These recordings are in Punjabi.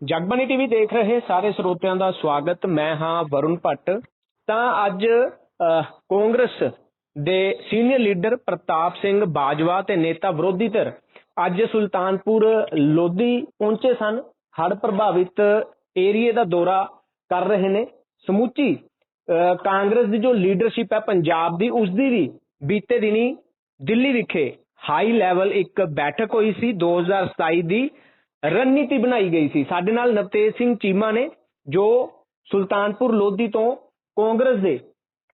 ਜਗਬਾਣੀ ਟੀਵੀ ਦੇਖ ਰਹੇ ਸਾਰੇ ਸਰੋਤਿਆਂ ਦਾ ਸਵਾਗਤ। ਮੈਂ ਹਾਂ ਵਰੁਣ ਭੱਟ। ਤਾਂ ਅੱਜ ਕਾਂਗਰਸ ਦੇ ਸੀਨੀਅਰ ਲੀਡਰ ਪ੍ਰਤਾਪ ਸਿੰਘ ਬਾਜਵਾ ਤੇ ਨੇਤਾ ਵਿਰੋਧੀ ਧਿਰ ਅੱਜ ਸੁਲਤਾਨਪੁਰ ਲੋਧੀ ਪਹੁੰਚੇ ਸਨ। ਹੜ੍ਹ ਪ੍ਰਭਾਵਿਤ ਏਰੀਏ ਦਾ ਦੌਰਾ ਕਰ ਰਹੇ ਨੇ। ਸਮੁੱਚੀ ਕਾਂਗਰਸ ਦੀ ਜੋ ਲੀਡਰਸ਼ਿਪ ਹੈ ਪੰਜਾਬ ਦੀ ਉਸ ਦੀ ਵੀ ਬੀਤੇ ਦਿਨੀ ਦਿੱਲੀ ਵਿਖੇ ਹਾਈ ਲੈਵਲ ਇੱਕ ਬੈਠਕ ਹੋਈ ਸੀ। 2027 ਦੀ ਰਣਨੀਤੀ ਬਣਾਈ ਗਈ ਸੀ। ਸਾਡੇ ਨਾਲ ਨਵਤੇਜ ਸਿੰਘ ਚੀਮਾ ਨੇ, ਜੋ ਸੁਲਤਾਨਪੁਰ ਲੋਧੀ ਤੋਂ ਕਾਂਗਰਸ ਦੇ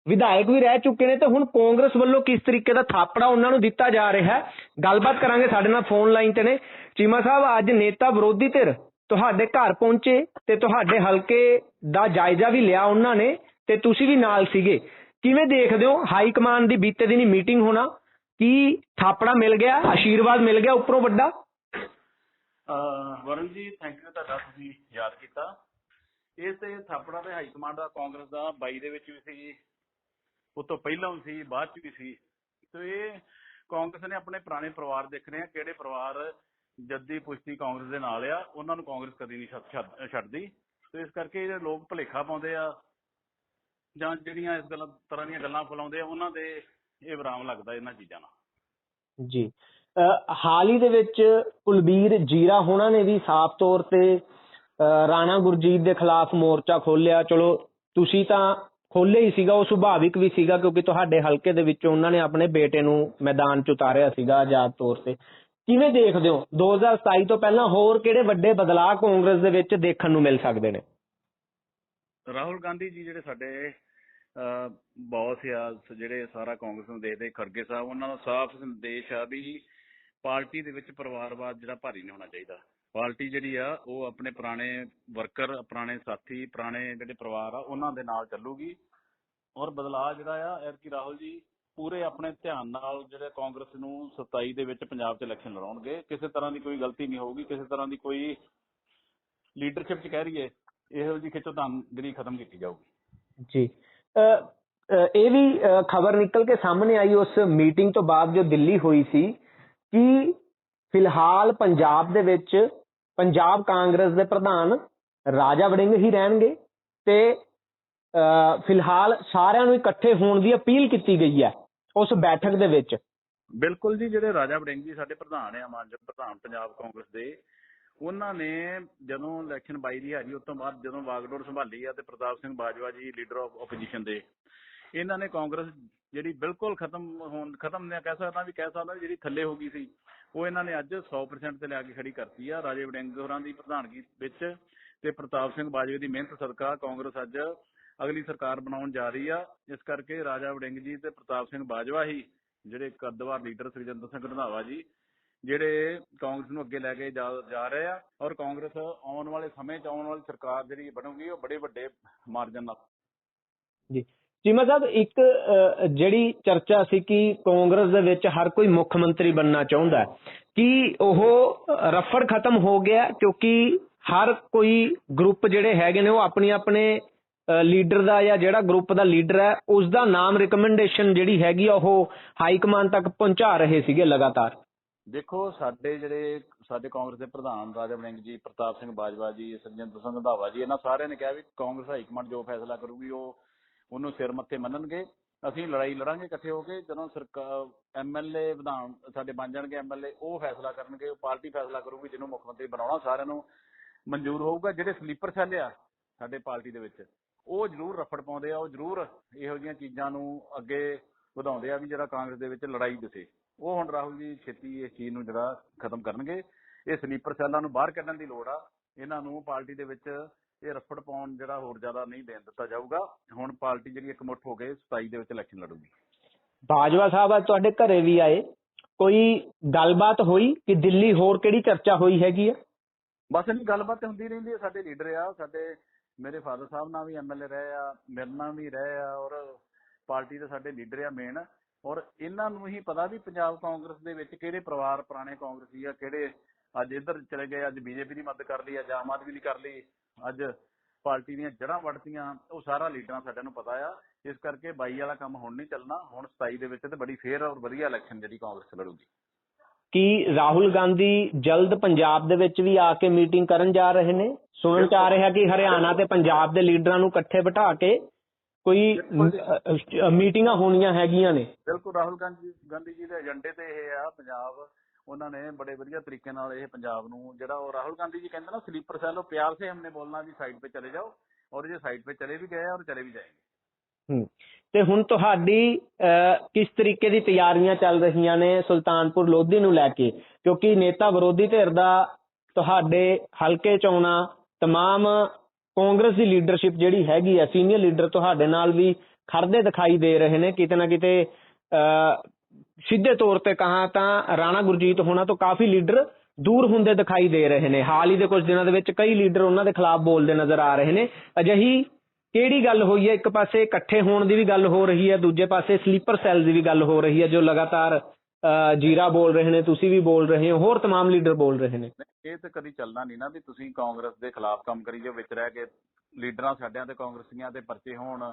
ਵਿਧਾਇਕ ਵੀ ਰਹਿ ਚੁੱਕੇ ਨੇ, ਤੇ ਹੁਣ ਕਾਂਗਰਸ ਵੱਲੋਂ ਕਿਸ ਤਰੀਕੇ ਦਾ ਥਾਪੜਾ ਉਹਨਾਂ ਨੂੰ ਦਿੱਤਾ ਜਾ ਰਿਹਾ ਹੈ? ਗੱਲਬਾਤ ਕਰਾਂਗੇ ਸਾਡੇ ਨਾਲ ਫੋਨ ਲਾਈਨ ਤੇ ਨੇ। ਚੀਮਾ ਸਾਹਿਬ, ਅੱਜ ਨੇਤਾ ਵਿਰੋਧੀ ਧਿਰ ਤੁਹਾਡੇ ਘਰ ਪਹੁੰਚੇ ਤੇ ਤੁਹਾਡੇ ਹਲਕੇ ਦਾ ਜਾਇਜ਼ਾ ਵੀ ਲਿਆ ਉਹਨਾਂ ਨੇ, ਤੇ ਤੁਸੀਂ ਵੀ ਨਾਲ ਸੀਗੇ। ਕਿਵੇਂ ਦੇਖਦੇ ਹੋ ਹਾਈ ਕਮਾਂਡ ਦੀ ਬੀਤੇ ਦਿਨੀ ਮੀਟਿੰਗ ਹੋਣਾ? ਕੀ ਥਾਪੜਾ ਮਿਲ ਗਿਆ? ਆਸ਼ੀਰਵਾਦ ਮਿਲ ਗਿਆ ਉੱਪਰੋਂ ਵੱਡਾ? ਵਰੁਣ ਜੀ ਥੈਂਕ ਯੂ ਤੁਹਾਡਾ ਤੁਸੀਂ ਯਾਦ ਕੀਤਾ। ਇਹ ਤੇ ਥਾਪੜਾ ਤੇ ਹਾਈ ਕਮਾਂਡ ਦਾ ਕਾਂਗਰਸ ਦਾ 22 ਦੇ ਵਿੱਚ ਵੀ ਸੀ। ਉਸ ਤੋਂ ਪਹਿਲਾਂ ਵੀ ਸੀ, ਬਾਅਦ ਚ ਵੀ ਸੀ। ਤੇ ਇਹ ਕਾਂਗਰਸ ਨੇ ਆਪਣੇ ਪੁਰਾਣੇ ਪਰਿਵਾਰ ਦੇਖਣੇ ਆ, ਕਿਹੜੇ ਪਰਿਵਾਰ ਜੱਦੀ ਪੁਸ਼ਤੀ ਕਾਂਗਰਸ ਦੇ ਨਾਲ ਆ, ਉਹਨਾਂ ਨੂੰ ਕਾਂਗਰਸ ਕਦੀ ਨਹੀਂ ਛੱਡਦੀ। ਤੇ ਇਸ ਕਰਕੇ ਜਿਹੜੇ ਲੋਕ ਭੁਲੇਖਾ ਪਾਉਂਦੇ ਆ, ਜਾਂ ਜਿਹੜੀਆਂ ਇਸ ਗੱਲਾਂ ਤਰ੍ਹਾਂ ਦੀਆਂ ਗੱਲਾਂ ਫੈਲਾਉਂਦੇ ਆ, ਉਹਨਾਂ ਦੇ ਇਹ ਵਿਰਾਮ ਲੱਗਦਾ ਇਹਨਾਂ ਚੀਜ਼ਾਂ ਨਾਲ। ਜੀ। ਹਾਲ ਹੀ ਦੇ ਵਿੱਚ ਕੁਲਬੀਰ ਜੀਰਾ ਹੋਣਾ ਨੇ ਵੀ ਸਾਫ਼ ਤੌਰ ਤੇ ਰਾਣਾ ਗੁਰਜੀਤ ਦੇ ਖਿਲਾਫ ਮੋਰਚਾ ਖੋਲਿਆ ਚਲੋ, ਤੁਸੀਂ ਤਾਂ ਖੋਲੇ ਹੀ ਸੀਗਾ, ਉਹ ਸੁਭਾਵਿਕ ਵੀ ਸੀਗਾ, ਕਿਉਂਕਿ ਤੁਹਾਡੇ ਹਲਕੇ ਦੇ ਵਿੱਚੋਂ ਉਹਨਾਂ ਨੇ ਆਪਣੇ ਬੇਟੇ ਨੂੰ ਮੈਦਾਨ 'ਚ ਉਤਾਰਿਆ ਸੀਗਾ ਆਜ਼ਾਦ ਤੌਰ ਤੇ। ਕਿਵੇਂ ਦੇਖਦੇ ਹੋ? 2027 ਤੋਂ ਪਹਿਲਾਂ ਹੋਰ ਕਿਹੜੇ ਵੱਡੇ ਬਦਲਾਅ ਕਾਂਗਰਸ ਦੇ ਵਿੱਚ ਦੇਖਣ ਨੂੰ ਮਿਲ ਸਕਦੇ ਨੇ? ਰਾਹੁਲ ਗਾਂਧੀ ਜੀ ਜਿਹੜੇ ਸਾਡੇ ਬੌਸ ਆ ਜਿਹੜੇ ਸਾਰਾ ਕਾਂਗਰਸ ਨੂੰ ਦੇਖਦੇ ਖੜਗੇ ਸਾਹਿਬ, ਉਹਨਾਂ ਦਾ ਸਾਫ਼ ਸੰਦੇਸ਼ ਆ ਵੀ ਪਾਰਟੀ ਦੇ ਵਿੱਚ ਪਰਿਵਾਰਵਾਦ ਜਿਹੜਾ ਭਾਰੀ ਨਹੀਂ ਹੋਣਾ ਚਾਹੀਦਾ। ਪਾਰਟੀ ਜਿਹੜੀ ਆ, ਉਹ ਆਪਣੇ ਪੁਰਾਣੇ ਵਰਕਰ, ਪੁਰਾਣੇ ਸਾਥੀ, ਪੁਰਾਣੇ ਜਿਹੜੇ ਪਰਿਵਾਰ ਆ, ਉਹਨਾਂ ਦੇ ਨਾਲ ਚੱਲੂਗੀ। ਔਰ ਬਦਲਾਅ ਜਿਹੜਾ ਆ ਐਰਕੀ ਰਾਹੁਲ ਜੀ, ਪੂਰੇ ਆਪਣੇ ਧਿਆਨ ਨਾਲ ਜਿਹੜੇ ਕਾਂਗਰਸ ਨੂੰ 27 ਦੇ ਵਿੱਚ ਪੰਜਾਬ 'ਚ ਇਲੈਕਸ਼ਨ ਲੜਾਉਣਗੇ। ਕਿਸੇ ਤਰ੍ਹਾਂ ਦੀ ਕੋਈ ਗਲਤੀ ਨਹੀਂ ਹੋਊਗੀ, ਕਿਸੇ ਤਰ੍ਹਾਂ ਦੀ ਕੋਈ ਲੀਡਰਸ਼ਿਪ 'ਚ ਕਹਿ ਰਹੀਏ, ਇਹੋ ਜਿਹੀ ਖਿੱਚੋਤਾਂਗਰੀ ਖਤਮ ਕੀਤੀ ਜਾਊਗੀ। ਜੀ। ਇਹ ਵੀ ਖਬਰ ਨਿਕਲ ਕੇ ਸਾਹਮਣੇ ਆਈ ਉਸ ਮੀਟਿੰਗ ਤੋਂ ਬਾਅਦ ਜੋ ਦਿੱਲੀ ਹੋਈ ਸੀ ਕਿ ਫਿਲਹਾਲ ਪੰਜਾਬ ਦੇ ਵਿੱਚ ਪੰਜਾਬ ਕਾਂਗਰਸ ਦੇ ਪ੍ਰਧਾਨ ਰਾਜਾ ਵੜਿੰਗ ਹੀ ਰਹਿਣਗੇ? ਤੇ ਫਿਲਹਾਲ ਸਾਰਿਆਂ ਨੂੰ ਇਕੱਠੇ ਹੋਣ ਦੀ ਅਪੀਲ ਕੀਤੀ ਗਈ ਹੈ ਉਸ ਬੈਠਕ ਦੇ ਵਿੱਚ। ਬਿਲਕੁਲ ਜੀ, ਜਿਹੜੇ ਰਾਜਾ ਵੜਿੰਗ ਜੀ ਸਾਡੇ ਪ੍ਰਧਾਨ ਆ ਮਾਨਯੋਗ ਪ੍ਰਧਾਨ ਪੰਜਾਬ ਕਾਂਗਰਸ ਦੇ, ਉਹਨਾਂ ਨੇ ਜਦੋਂ ਇਲੈਕਸ਼ਨ 22 ਦੀ ਹਾਰੀ ਉਸ ਤੋਂ ਬਾਅਦ ਜਦੋਂ ਵਾਗਡੋਰ ਸੰਭਾਲੀ ਆ ਤੇ ਪ੍ਰਤਾਪ ਸਿੰਘ ਬਾਜਵਾ ਜੀ ਲੀਡਰ ਆਫ ਆਪੋਜੀਸ਼ਨ ਦੇ ਇਹਨਾਂ ਨੇ ਕਾਂਗਰਸ ਜਿਹੜੀ ਬਿਲਕੁਲ ਖਤਮ ਹੋਣ, ਖਤਮ ਨੇ ਕਹਿ ਸਕਦਾ ਵੀ ਕਹਿ ਸਕਦਾ ਜਿਹੜੀ ਥੱਲੇ ਹੋ ਗਈ ਸੀ, ਉਹ ਇਹਨਾਂ ਨੇ ਅੱਜ 100% ਤੇ ਲਿਆ ਕੇ ਖੜੀ ਕਰਤੀ ਆ, ਰਾਜੇ ਵੜਿੰਗ ਹੋਰਾਂ ਦੀ ਪ੍ਰਧਾਨਗੀ ਵਿੱਚ ਤੇ ਪ੍ਰਤਾਪ ਸਿੰਘ ਬਾਜਵੇ ਦੀ ਮਿਹਨਤ ਸਦਕਾ ਕਾਂਗਰਸ ਅੱਜ ਅਗਲੀ ਸਰਕਾਰ ਬਣਾਉਣ ਜਾ ਰਹੀ ਆ, ਇਸ ਕਰਕੇ ਰਾਜਾ ਵੜਿੰਗ ਜੀ ਤੇ ਪ੍ਰਤਾਪ ਸਿੰਘ ਬਾਜਵਾ ਹੀ ਜਿਹੜੇ ਕੱਦਵਾਰ ਲੀਡਰ ਸੁਖਜਿੰਦਰ ਸਿੰਘ ਰੰਧਾਵਾ ਜੀ, ਜਿਹੜੇ ਕਾਂਗਰਸ ਨੂੰ ਅੱਗੇ ਲੈ ਕੇ ਜਾ ਜਾ ਰਹੇ ਆ ਔਰ ਕਾਂਗਰਸ ਆਉਣ ਵਾਲੇ ਸਮੇਂ 'ਚ ਆਉਣ ਵਾਲੀ ਸਰਕਾਰ ਜਿਹੜੀ ਬਣੂਗੀ, ਉਹ ਬੜੇ ਵੱਡੇ ਮਾਰਜਨ ਨਾਲ ਜੀ। ਚੀਮਾ ਸਾਹਿਬ, ਇੱਕ ਜਿਹੜੀ ਚਰਚਾ ਸੀ ਕਿ ਕਾਂਗਰਸ ਦੇ ਵਿੱਚ ਹਰ ਕੋਈ ਮੁੱਖ ਮੰਤਰੀ ਬਣਨਾ ਚਾਹੁੰਦਾ ਕਿ ਉਹ ਰਫੜ ਖਤਮ ਹੋ ਗਿਆ ਕਿਉਂਕਿ ਹਰ ਕੋਈ ਗਰੁੱਪ ਜਿਹੜੇ ਹੈਗੇ ਨੇ, ਉਹ ਆਪਣੀ ਆਪਣੇ ਲੀਡਰ ਦਾ ਜਾਂ ਜਿਹੜਾ ਗਰੁੱਪ ਦਾ ਲੀਡਰ ਹੈ, ਉਸ ਦਾ ਨਾਮ ਰਿਕਮੈਂਡੇਸ਼ਨ ਜਿਹੜੀ ਹੈਗੀ ਆ, ਉਹ ਹਾਈ ਕਮਾਂਡ ਤੱਕ ਪਹੁੰਚਾ ਰਹੇ ਸੀਗੇ ਲਗਾਤਾਰ। ਦੇਖੋ, ਸਾਡੇ ਜਿਹੜੇ, ਸਾਡੇ ਕਾਂਗਰਸ ਦੇ ਪ੍ਰਧਾਨ ਰਾਜਾ ਵੜਿੰਗ ਜੀ, ਪ੍ਰਤਾਪ ਸਿੰਘ ਬਾਜਵਾ ਜੀ, ਸਰਜਿੰਦਰ ਸਿੰਘ ਰੰਧਾਵਾ ਜੀ, ਇਹਨਾਂ ਸਾਰਿਆਂ ਨੇ ਕਿਹਾ ਵੀ ਕਾਂਗਰਸ ਹਾਈ ਕਮਾਂਡ ਜੋ ਫੈਸਲਾ ਕਰੂਗੀ, ਉਹ ਉਹਨੂੰ ਸਿਰ ਮੱਥੇ ਮੰਨਣਗੇ, ਅਸੀਂ ਲੜਾਈ ਲੜਾਂਗੇ ਇਕੱਠੇ ਹੋ ਕੇ, ਜਦੋਂ ਸਰਕਾਰ ਐਮਐਲਏ ਵਿਧਾਨ, ਸਾਡੇ ਬਣ ਜਾਣਗੇ ਐਮਐਲਏ ਉਹ ਫੈਸਲਾ ਕਰਨਗੇ, ਉਹ ਪਾਰਟੀ ਫੈਸਲਾ ਕਰੂਗੀ, ਜਿਹਨੂੰ ਮੁੱਖ ਮੰਤਰੀ ਬਣਾਉਣਾ ਸਾਰਿਆਂ ਨੂੰ ਮਨਜ਼ੂਰ ਹੋਊਗਾ, ਜਿਹੜੇ ਸਲੀਪਰ ਸੈੱਲ ਆ ਸਾਡੇ ਪਾਰਟੀ ਦੇ ਵਿੱਚ, ਉਹ ਜ਼ਰੂਰ ਰਫੜ ਪਾਉਂਦੇ ਆ, ਉਹ ਜ਼ਰੂਰ ਇਹੋ ਜਿਹੀਆਂ ਚੀਜ਼ਾਂ ਨੂੰ ਅੱਗੇ ਵਧਾਉਂਦੇ ਆ ਵੀ ਜਿਹੜਾ ਕਾਂਗਰਸ ਦੇ ਵਿੱਚ ਲੜਾਈ ਦਿਸੇ ਉਹ ਹੁਣ ਰਾਹੁਲ ਜੀ ਛੇਤੀ ਇਸ ਚੀਜ਼ ਨੂੰ ਜਿਹੜਾ ਖਤਮ ਕਰਨਗੇ, ਇਹ ਸਲੀਪਰ ਸੈੱਲਾਂ ਨੂੰ ਬਾਹਰ ਕੱਢਣ ਦੀ ਲੋੜ ਆ, ਇਹਨਾਂ ਨੂੰ ਪਾਰਟੀ ਦੇ ਵਿੱਚ ਇਹ ਰਫੜ ਪਾਉਣ ਜਿਹੜਾ ਹੋਰ ਜ਼ਿਆਦਾ ਨਹੀਂ ਦੇਣ ਦਿੱਤਾ ਜਾਊਗਾ। ਹੁਣ ਪਾਰਟੀ ਜਿਹੜੀ ਇਕਮੁੱਠ ਹੋ ਕੇ 27 ਦੇ ਵਿੱਚ ਇਲੈਕਸ਼ਨ ਲੜੂਗੀ। ਬਾਜਵਾ ਸਾਹਿਬ ਅੱਜ ਤੁਹਾਡੇ ਘਰੇ ਵੀ ਆਏ। ਕੋਈ ਗੱਲਬਾਤ ਹੋਈ ਕਿ ਦਿੱਲੀ ਹੋਰ ਕਿਹੜੀ ਚਰਚਾ ਹੋਈ ਹੈਗੀ ਆ? ਬਸ ਇਹ ਗੱਲਬਾਤ ਤੇ ਹੁੰਦੀ ਰਹਿੰਦੀ ਹੈ। ਸਾਡੇ ਲੀਡਰ ਆ ਸਾਡੇ ਮੇਰੇ ਫਾਦਰ ਸਾਹਿਬ ਨਾਲ ਵੀ ਐਮਐਲਏ ਰਹੇ ਆ ਮੇਰੇ ਨਾਲ ਵੀ ਰਹੇ ਆ ਔਰ ਪਾਰਟੀ ਦੇ ਸਾਡੇ ਲੀਡਰ ਆ ਮੇਨ ਔਰ ਇਹਨਾਂ ਨੂੰ ਹੀ ਪਤਾ ਵੀ ਪੰਜਾਬ ਕਾਂਗਰਸ ਦੇ ਵਿੱਚ ਕਿਹੜੇ ਪਰਿਵਾਰ ਪੁਰਾਣੇ ਕਾਂਗਰਸੀ ਆ ਕਿਹੜੇ ਅੱਜ ਇੱਧਰ ਚਲੇ ਗਏ ਅੱਜ ਬੀਜੇਪੀ ਦੀ ਮਦਦ ਕਰ ਲਈ ਅੱਜ ਆਮ ਆਦਮੀ ਦੀ ਕਰ ਲਈ। ਅੱਜ ਪਾਰਟੀ ਦੀਆਂ ਜੜ੍ਹਾਂ ਵੜਤੀਆਂ ਉਹ ਸਾਰਾ ਲੀਡਰਾਂ ਸਾਡਿਆਂ ਨੂੰ ਪਤਾ ਆ। ਇਸ ਕਰਕੇ 22 ਵਾਲਾ ਕੰਮ ਹੁਣ ਨਹੀਂ ਚੱਲਣਾ ਹੁਣ 27 ਦੇ ਵਿੱਚ ਤੇ ਬੜੀ ਫੇਅਰ ਔਰ ਵਧੀਆ ਇਲੈਕਸ਼ਨ ਜਿਹੜੀ ਕਾਂਗਰਸ ਲੜੂਗੀ। ਕਿ ਰਾਹੁਲ ਗਾਂਧੀ ਜਲਦ ਪੰਜਾਬ ਦੇ ਵਿੱਚ ਵੀ ਆ ਕੇ ਮੀਟਿੰਗ ਕਰਨ ਜਾ ਰਹੇ ਨੇ? ਸੁਣਨ ਚ ਆ ਰਿਹਾ ਕਿ ਹਰਿਆਣਾ ਤੇ ਪੰਜਾਬ ਦੇ ਲੀਡਰਾਂ ਨੂੰ ਇਕੱਠੇ ਬਿਠਾ ਕੇ ਕੋਈ ਮੀਟਿੰਗਾਂ ਹੋਣੀਆਂ ਹੈਗੀਆਂ ਨੇ? ਬਿਲਕੁਲ ਰਾਹੁਲ ਗਾਂਧੀ ਗਾਂਧੀ ਜੀ ਦੇ ਏਜੰਡੇ ਤੇ ਇਹ ਆ ਪੰਜਾਬ ਉਹਨਾਂ ਨੇ ਬੜੇ ਵਧੀਆ ਤਰੀਕੇ ਨਾਲ ਇਹ ਪੰਜਾਬ ਨੂੰ ਜਿਹੜਾ ਉਹ ਰਾਹੁਲ ਗਾਂਧੀ ਜੀ ਕਹਿੰਦੇ ਨਾ ਸਲੀਪਰ ਸੈੱਲ ਉਹ ਪਿਆਰ ਸੇ ਹਮਨੇ ਬੋਲਣਾ ਵੀ ਸਾਈਡ 'ਤੇ ਚਲੇ ਜਾਓ ਔਰ ਜੇ ਸਾਈਡ 'ਤੇ ਚਲੇ ਵੀ ਗਏ ਔਰ ਚਲੇ ਵੀ ਜਾਏਗੇ। ਤੇ ਹੁਣ ਤੁਹਾਡੀ ਕਿਸ ਤਰੀਕੇ ਦੀ ਤਿਆਰੀਆਂ ਚੱਲ ਰਹੀਆਂ ਨੇ ਸੁਲਤਾਨਪੁਰ ਲੋਧੀ ਨੂੰ ਲੈ ਕੇ? ਕਿਉਂਕਿ ਨੇਤਾ ਵਿਰੋਧੀ ਧਿਰ ਦਾ ਤੁਹਾਡੇ ਹਲਕੇ ਚ ਆਉਣਾ, ਤਮਾਮ ਕਾਂਗਰਸ ਦੀ ਲੀਡਰਸ਼ਿਪ ਜਿਹੜੀ ਹੈਗੀ ਆ ਸੀਨੀਅਰ ਲੀਡਰ ਤੁਹਾਡੇ ਨਾਲ ਵੀ ਖੜਦੇ ਦਿਖਾਈ ਦੇ ਰਹੇ ਨੇ, ਕਿਤੇ ਨਾ ਕਿਤੇ ਸਿੱਧੇ ਤੌਰ ਤੇ ਕਹਾ ਤਾਂ ਰਾਣਾ ਗੁਰਜੀਤ ਹੋਣਾ ਤੋਂ ਕਾਫੀ ਲੀਡਰ ਦੂਰ ਹੁੰਦੇ ਦਿਖਾਈ ਦੇ ਰਹੇ ਨੇ ਹਾਲ ਹੀ ਦੇ ਕੁਝ ਦਿਨਾਂ ਦੇ ਵਿੱਚ ਕਈ ਲੀਡਰ ਉਹਨਾਂ ਦੇ ਖਿਲਾਫ ਬੋਲਦੇ ਨਜ਼ਰ ਆ ਰਹੇ ਨੇ ਅਜਿਹੀ ਕਿਹੜੀ ਗੱਲ ਹੋਈ ਹੈ ਇੱਕ ਪਾਸੇ ਇਕੱਠੇ ਹੋਣ ਦੀ ਵੀ ਗੱਲ ਹੋ ਰਹੀ ਹੈ ਦੂਜੇ ਪਾਸੇ ਸਲੀਪਰ ਸੈੱਲ ਦੀ ਵੀ ਗੱਲ ਹੋ ਰਹੀ ਹੈ ਜੋ ਲਗਾਤਾਰ ਅ, ਜੀਰਾ ਬੋਲ ਰਹੇ ਨੇ ਤੁਸੀਂ ਵੀ ਬੋਲ ਰਹੇ ਹੋ ਹੋਰ तमाम ਲੀਡਰ ਬੋਲ ਰਹੇ ਨੇ ਇਹ ਤਾਂ ਕਦੀ ਚੱਲਣਾ ਨਹੀਂ ਨਾ ਵੀ ਤੁਸੀਂ ਕਾਂਗਰਸ ਦੇ ਖਿਲਾਫ ਕੰਮ ਕਰੀ ਜਾਓ ਵਿੱਚ ਰਹਿ ਕੇ ਲੀਡਰਾਂ ਸਾਡਿਆਂ ਤੇ ਕਾਂਗਰਸੀਆਂ ਦੇ ਪਰਚੇ ਹੋਣ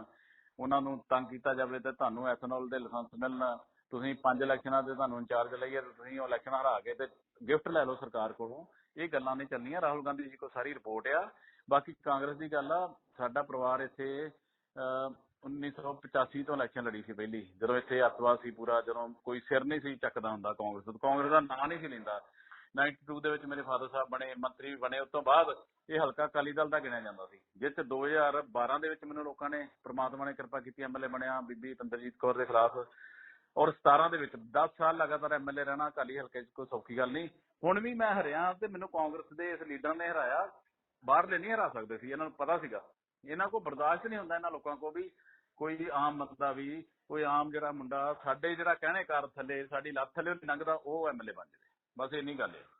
ਉਹਨਾਂ ਨੂੰ ਤੰਗ ਕੀਤਾ ਜਾਵੇ ਤੇ ਤੁਹਾਨੂੰ ਐਥਨੋਲ ਦੇ ਲਾਇਸੈਂਸ ਮਿਲਣ ਤੁਸੀਂ ਪੰਜ ਇਲੈਕਸ਼ਨਾਂ ਦੇ ਤੁਹਾਨੂੰ ਇੰਚਾਰਜ ਲਈਏ ਤੇ ਤੁਸੀਂ ਉਹ ਇਲੈਕਸ਼ਨ ਹਰਾ ਕੇ ਤੇ ਗਿਫਟ ਲੈ ਲਓ ਸਰਕਾਰ ਕੋਲੋਂ। ਇਹ ਗੱਲਾਂ ਨਹੀਂ ਚੱਲਣੀਆਂ। ਰਾਹੁਲ ਗਾਂਧੀ ਜੀ ਕੋਲ ਸਾਰੀ ਰਿਪੋਰਟ ਆ। ਬਾਕੀ ਕਾਂਗਰਸ ਦੀ ਗੱਲ ਆ, ਸਾਡਾ ਪਰਿਵਾਰ ਇੱਥੇ 1985 ਤੋਂ ਇਲੈਕਸ਼ਨ ਲੜੀ ਸੀ ਪਹਿਲੀ। ਜਦੋਂ ਇੱਥੇ ਅੱਤਵਾਦ ਸੀ ਪੂਰਾ, ਜਦੋਂ ਕੋਈ ਸਿਰ ਨਹੀਂ ਸੀ ਚੱਕਦਾ ਹੁੰਦਾ ਕਾਂਗਰਸ ਦਾ ਕਾਂਗਰਸ ਦਾ ਨਾਂ ਨਹੀਂ ਸੀ ਲੈਂਦਾ। 92 ਦੇ ਵਿੱਚ ਮੇਰੇ ਫਾਦਰ ਸਾਹਿਬ ਬਣੇ, ਮੰਤਰੀ ਬਣੇ, ਉਸ ਤੋਂ ਬਾਅਦ ਇਹ ਹਲਕਾ ਅਕਾਲੀ ਦਲ ਦਾ ਗਿਣਿਆ ਜਾਂਦਾ ਸੀ। ਜਿਸ ਚ 2012 ਦੇ ਵਿੱਚ ਮੈਨੂੰ ਲੋਕਾਂ ਨੇ, ਪ੍ਰਮਾਤਮਾ ਨੇ ਕਿਰਪਾ ਕੀਤੀ ਐਮਐਲਏ ਬਣਿਆ, ਬੀਬੀ ਤੰਦਰਜੀਤ ਕੌਰ ਦੇ ਖਿਲਾਫ। ਔਰ 17 ਦੇ ਵਿੱਚ 10 ਸਾਲ ਲਗਾਤਾਰ ਐਮਐਲਏ ਰਹਿਣਾ, ਅਕਾਲੀ ਹਲਕੇ 'ਚ ਕੋਈ ਸੌਖੀ ਗੱਲ ਨਹੀਂ। ਹੁਣ ਵੀ ਮੈਂ ਹਰਿਆ ਤੇ ਮੈਨੂੰ ਕਾਂਗਰਸ ਦੇ ਇਸ ਲੀਡਰ ਨੇ ਹਰਾਇਆ। ਬਾਹਰਲੇ ਨਹੀਂ ਹਰਾ ਸਕਦੇ ਸੀ, ਇਹਨਾਂ ਨੂੰ ਪਤਾ ਸੀਗਾ। ਇਹਨਾਂ ਕੋਲ ਬਰਦਾਸ਼ਤ ਨਹੀਂ ਹੁੰਦਾ ਇਹਨਾਂ ਲੋਕਾਂ ਕੋਲ ਵੀ। ਕੋਈ ਆਮ ਬੰਦਾ ਵੀ, ਕੋਈ ਆਮ ਜਿਹੜਾ ਮੁੰਡਾ, ਸਾਡੇ ਜਿਹੜਾ ਕਹਿਣੇ ਕਾਰ ਥੱਲੇ, ਸਾਡੀ ਲੱਤ ਥੱਲੇ ਨਹੀਂ ਲੰਘਦਾ, ਉਹ ਐਮਐਲਏ ਬਣ ਜਾਵੇ। ਬਸ ਇੰਨੀ ਗੱਲ ਹੈ।